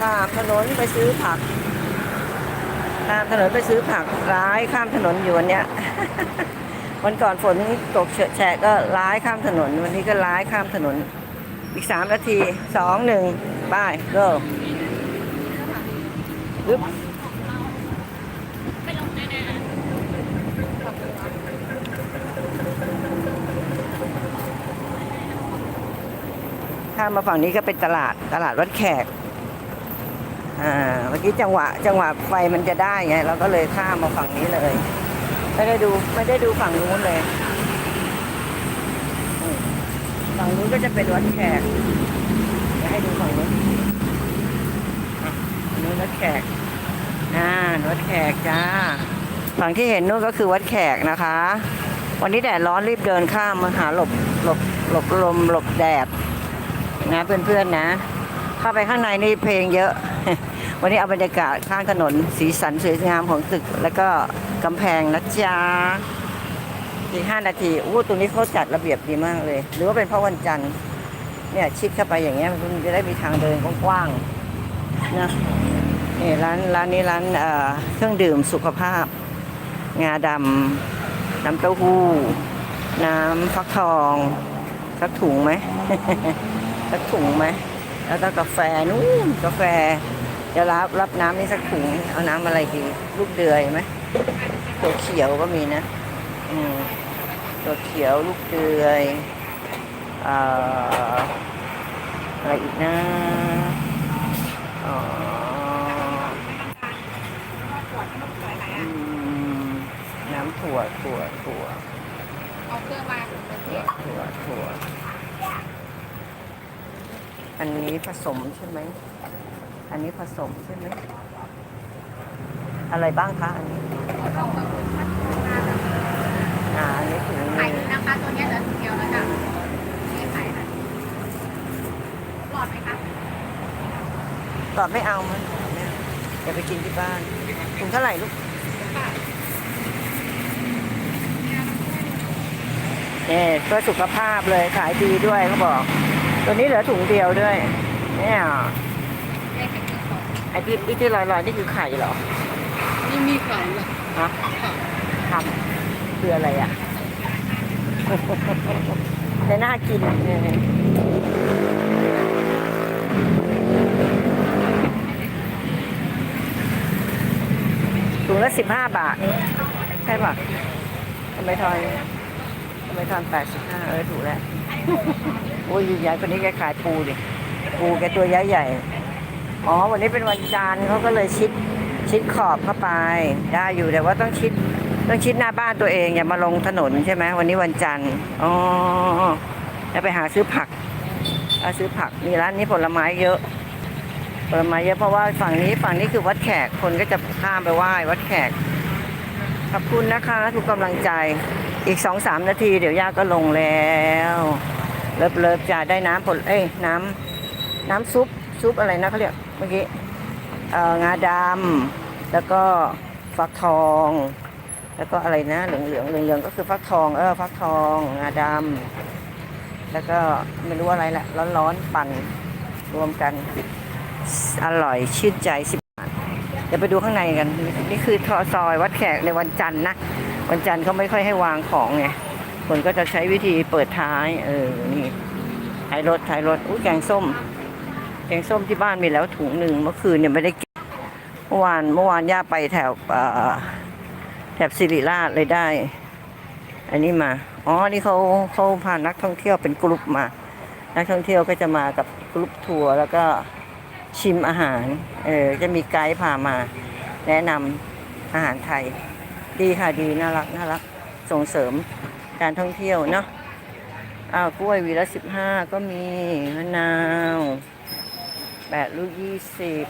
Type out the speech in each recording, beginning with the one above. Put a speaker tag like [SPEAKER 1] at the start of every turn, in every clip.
[SPEAKER 1] ข้ามถนนไปซื้อผัก ข้ามถนนไปซื้อผักร้ายข้ามถนนอยู่วันเนี้ย วันก่อนฝนตกเฉะแฉะก็ร้ายข้ามถนน วันนี้ก็ร้ายข้ามถนน อีกสามนาทีสองหนึ่งบายเริ่มปึ๊บข้ามมาฝั่งนี้ก็เป็นตลาดตลาดวัดแขก อ่าเมื่อกี้จังหวะ จังหวะไฟมันจะได้ไงเราก็เลยข้ามมาฝั่งนี้เลยไม่ได้ดูไม่ได้ดูฝั่งนู้นเลยฝั่งนู้นก็จะเป็นวัดแขกจะให้ดูฝั่งนู้นนู้นวัดแขกอ่าวัดแขกจ้าฝั่งที่เห็นนู้นก็คือวัดแขกนะคะ วันนี้แดดร้อนรีบเดินข้ามมาหาหลบหลบหลบลมหลบแดดนะเพื่อนๆนะ เข้าไปข้างในนี่เพลงเยอะ วันนี้เอาบรรยากาศข้างถนนสีสันสวยงามของตึก แล้วก็กำแพงนะจ๊ะอีกห้านาทีอู้ตรงนี้เขาจัดระเบียบดีมากเลย หรือว่าเป็นเพราะวันจันทร์เนี่ยชิดเข้าไปอย่างเงี้ยมันจะได้มีทางเดินกว้างๆนะนี่ร้านร้านนี้ร้านเครื่องดื่มสุขภาพ งาดำน้ำเต้าหู้ น้ำฟักทองสักถุงไหมสักถุงไหม แล้วก็กาแฟนู่นกาแฟ จะรับรับน้ำนี่สักถุง เอาน้ำอะไรดีลูกเดือยไหมตัวเขียวก็มีนะ อืมตัวเขียวลูกเดือยเอ่อะไรอีกนะน้ำถั่วถั่วถั่ว
[SPEAKER 2] เอาเครื่องมา
[SPEAKER 1] ถั่วถั่วถั่วอันนี้ผสมใช่ไหม อันนี้ผสมใช่ไหมอะไรบ้างคะอันนี้อ่าอันนี้ถุงห
[SPEAKER 2] ไข่
[SPEAKER 1] นึ่ง
[SPEAKER 2] นี้นะคะตัวเนี้ยเหลือถุงเดียวแล้วจ้ะนี่ไข่นะหลอดไหมคะ
[SPEAKER 1] ตอบไม่เอามันเนี่ยเดี๋ยวไปกินที่บ้านถุงเท่าไหร่ลูกเนี่ยเพื่อสุขภาพเลยขายดีด้วยเขาบอก ตัวนี้เหลือถุงเดียวด้วยเนี่ย
[SPEAKER 2] นี่ไข่ที่ส อง
[SPEAKER 1] ไอ้ที่ไอ้ที่ลอยๆนี่คือไข่เหรอ
[SPEAKER 2] นี่มีไข่เหรอ
[SPEAKER 1] ฮะทำคืออะไรอะแต่น่ากินเนี่ยถุงละสิบห้าบาท ใช่ป่ะทำไมทอนทำไมทอนแปดสิบห้าเออถูกแล้ว โอ้ยยายคนนี้แกขายปูดิปูแกตัวใหญ่ใหญ่ๆ อ๋อ วันนี้เป็นวันจันทร์เขาก็เลยชิดชิดขอบเข้าไป ได้อยู่แต่ว่าต้องชิดต้องชิดหน้าบ้านตัวเองอย่ามาลงถนนใช่ไหมวันนี้วันจันทร์อ๋อแล้วไปหาซื้อผักเอาซื้อผักมีร้านนี้ผลไม้เยอะผลไม้เยอะเพราะว่าฝั่งนี้ฝั่งนี้คือวัดแขกคนก็จะข้ามไปไหว้วัดแขกขอบคุณนะคะทุกกำลังใจอีกสองสามนาที เดี๋ยวย่าก็ลงแล้วเลิฟเลิฟจะได้น้ำผลเอ้ยน้ำน้ำซุปซุปอะไรนะเขาเรียก เมื่อกี้งาดำแล้วก็ฟักทอง แล้วก็อะไรนะเหลืองเหลืองเหลืองเหลืองๆก็คือฟักทองเออฟักทองงาดำแล้วก็ไม่รู้อะไรแหละร้อนๆปั่นรวมกันอร่อยชื่นใจสิบบาทเดี๋ยวไปดูข้างในกัน นี่คือทอซอยวัดแขกในวันจันทร์นะ วันจันทร์เขาไม่ค่อยให้วางของไงคนก็จะใช้วิธีเปิดท้าย เออนี่ท้ายรถท้ายรถอุ้ยแกงส้ม แกงส้มที่บ้านมีแล้วถุงหนึ่งเมื่อคืนเนี่ยไม่ได้กินเมื่อวานเมื่อวานย่าไปแถวแถบสิริราชเลยได้ อันนี้มา อ๋อ นี่เขาเขาพานักท่องเที่ยวเป็นกลุ่มมา นักท่องเที่ยวก็จะมากับกลุ่มทัวร์แล้วก็ชิมอาหาร เออ จะมีไกด์พามา แนะนำอาหารไทย ดีค่ะดีน่ารักน่ารัก ส่งเสริมการท่องเที่ยวเนาะอ้าวกล้วยวีละสิบห้าก็มีมะนาว แปดลูกยี่สิบ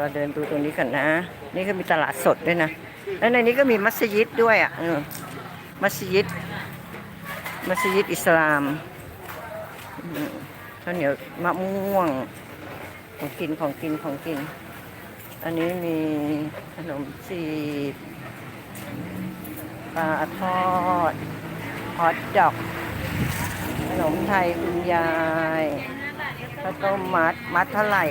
[SPEAKER 1] เราเดินดูตรงนี้กันนะ นี่ก็มีตลาดสดด้วยนะ แล้วในนี้ก็มีมัสยิดด้วยอะมัสยิด มัสยิดอิสลามอืมข้าวเหนียวมะม่วง ของกินของกินของกิน อันนี้มีขนมจีบปลาทอดฮอทดอก ขนมไทยคุณยาย ข้าวต้มมัด มัดเท่าไหร่